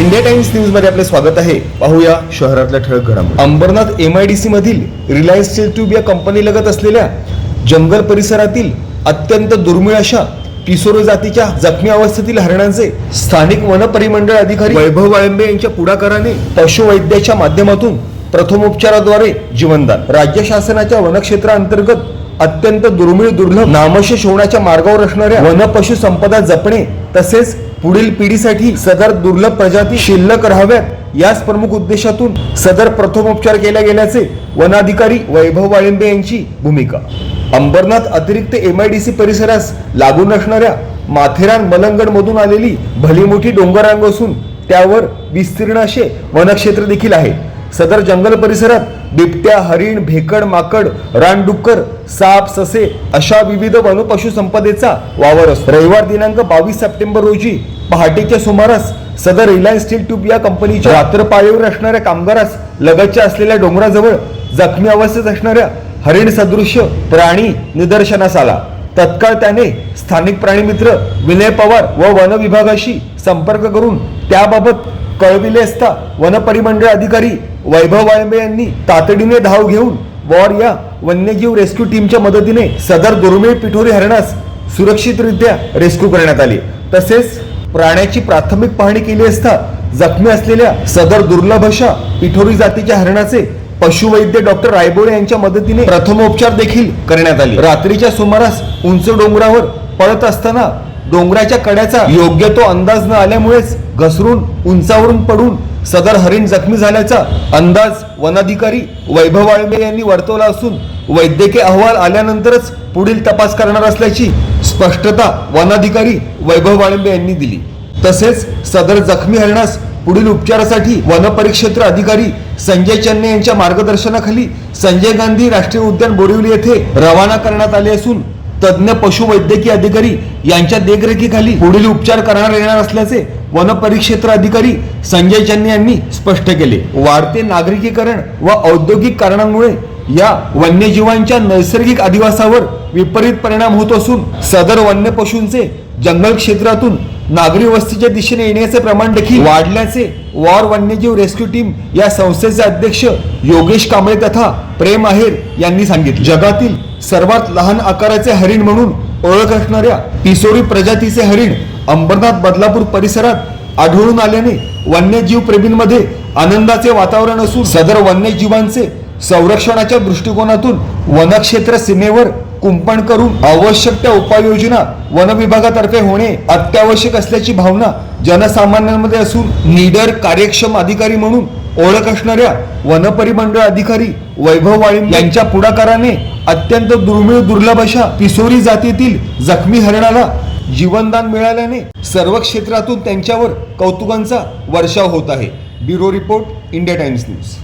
India times न्यूजमध्ये आपले स्वागत आहे. पाहूया शहरातल्या ठळक घडामोडी. अंबरनाथ सी मधील रिलायन्स ट्यूब या कंपनी लगत असलेल्या जंगल परिसरातील अत्यंत दुर्मिळ अशा पिसोरो जातीच्या जखमी अवस्थेतील हरणांचे स्थानिक वन परिमंडळ अधिकारी वैभव वाळंबे यांच्या पुढाकाराने पशुवैद्याच्या माध्यमातून प्रथमोपचाराद्वारे जीवनदान. राज्य शासनाच्या वनक्षेत्राअंतर्गत अत्यंत दुर्मिळ दुर्लभ नामशेष होण्याच्या मार्गावर असणाऱ्या वन पशु संपदा जपणे तसेच पुढील पिढीसाठी सदर दुर्लभ प्रजाती शिल्लक राहाव्यात याच प्रमुख उद्देशातून सदर प्रथमोपचार केला गेल्याचे वनाधिकारी वैभव वाळिंबे यांची भूमिका. अंबरनाथ अतिरिक्त एम आय डी सी परिसरास लागून असणाऱ्या माथेरान मलंगड मधून आलेली भली मोठी डोंगररांग असून त्यावर विस्तीर्ण असे वनक्षेत्र देखील आहे. सदर जंगल परिसरात बिबट्या हरिण भेकड माकड रानडुक्कर साप ससे अशा विविध वनपशु संपदेचा वावर असतो. रविवार दिनांक बावीस सप्टेंबर रोजी पहाटेच्या सुमारास सदर रिलायन्स स्टील ट्यूब या कंपनीच्या रात्रपाळीवर असणाऱ्या कामगारास लगतच्या असलेल्या डोंगराजवळ जखमी अवस्थेत असणाऱ्या हरिण सदृश्य प्राणी निदर्शनास आला. तत्काळ त्याने स्थानिक प्राणीमित्र विनय पवार व वन विभागाशी संपर्क करून त्याबाबत कळविले असता वन परिमंडळ अधिकारी वैभव वाळंबे यांनी तातडीने धाव घेऊन वॉर या वन्यजीव रेस्क्यू टीमच्या मदतीने सदर दुर्मिळ पिठोरी हरणास सुरक्षितरित्या रेस्क्यू करण्यात आले. तसेच प्राण्याची प्राथमिक पाहणी केली असता जखमी असलेल्या सदर दुर्लभ अशा पिठोरी जातीच्या हरणाचे पशुवैद्य डॉक्टर रायबोळे यांच्या मदतीने प्रथमोपचार देखील करण्यात आले. रात्रीच्या सुमारास उंच डोंगरावर पळत असताना डोंगराच्या कड्याचा योग्य तो अंदाज न आल्यामुळेच घसरून उंचावरून पडून सदर हरिण जखमी झाल्याचा अंदाज वनाधिकारी वैभव वाळंबे यांनी वर्तवला असून वैद्यकीय अहवाल आल्यानंतरच पुढील तपास करणार असल्याची स्पष्टता वनाधिकारी वैभव वाळंबे यांनी दिली. तसेच सदर जखमी हरणास पुढील उपचारासाठी वन परिक्षेत्र अधिकारी संजय चन्ने यांच्या मार्गदर्शनाखाली संजय गांधी राष्ट्रीय उद्यान बोरिवली येथे रवाना करण्यात आले असून तज्ज्ञ पशुवैद्यकीय अधिकारी यांच्या देखरेखीखाली पुढील उपचार करण्यात येणार असल्याचे वन परिक्षेत्र अधिकारी संजय चन्नी यांनी स्पष्ट केले. वाढते नागरिकीकरण व औद्योगिक कारणांमुळे या वन्यजीवांच्या नैसर्गिक अधिवासावर विपरीत परिणाम होत असून सदर वन्य पशूंचे जंगल क्षेत्रातून नागरी वस्तीच्या दिशेने येण्याचे प्रमाण देखील वाढल्याचे वॉर वन्यजीव रेस्क्यू टीम या संस्थेचे अध्यक्ष योगेश कांबळे तथा प्रेम आहेर यांनी सांगितले. जगातील सर्वात लहान आकाराचे हरिण म्हणून ओळख असणाऱ्या पिसोरी प्रजातीचे हरिण अंबरनाथ बदलापूर परिसरात आढळून आल्याने वन्यजीव प्रेमींमध्ये आनंदाचे वातावरण असून सदर वन्यजीवांचे संरक्षणाच्या दृष्टिकोनातून वनक्षेत्र सीमेवर कुंपण करून आवश्यक त्या उपाययोजना वन विभागातर्फे होणे अत्यावश्यक असल्याची भावना जनसामान्यांमध्ये असून निडर कार्यक्षम अधिकारी म्हणून ओळख असणाऱ्या वनपरिमंडळ अधिकारी वैभव वाळिंब यांच्या पुढाकाराने अत्यंत दुर्मिळ दुर्लभ अशा पिसोरी जातीतील जखमी हरणाला जीवनदान मिळाल्याने सर्व क्षेत्रातून त्यांच्यावर कौतुकांचा वर्षाव होत आहे. Bureau report India Times news.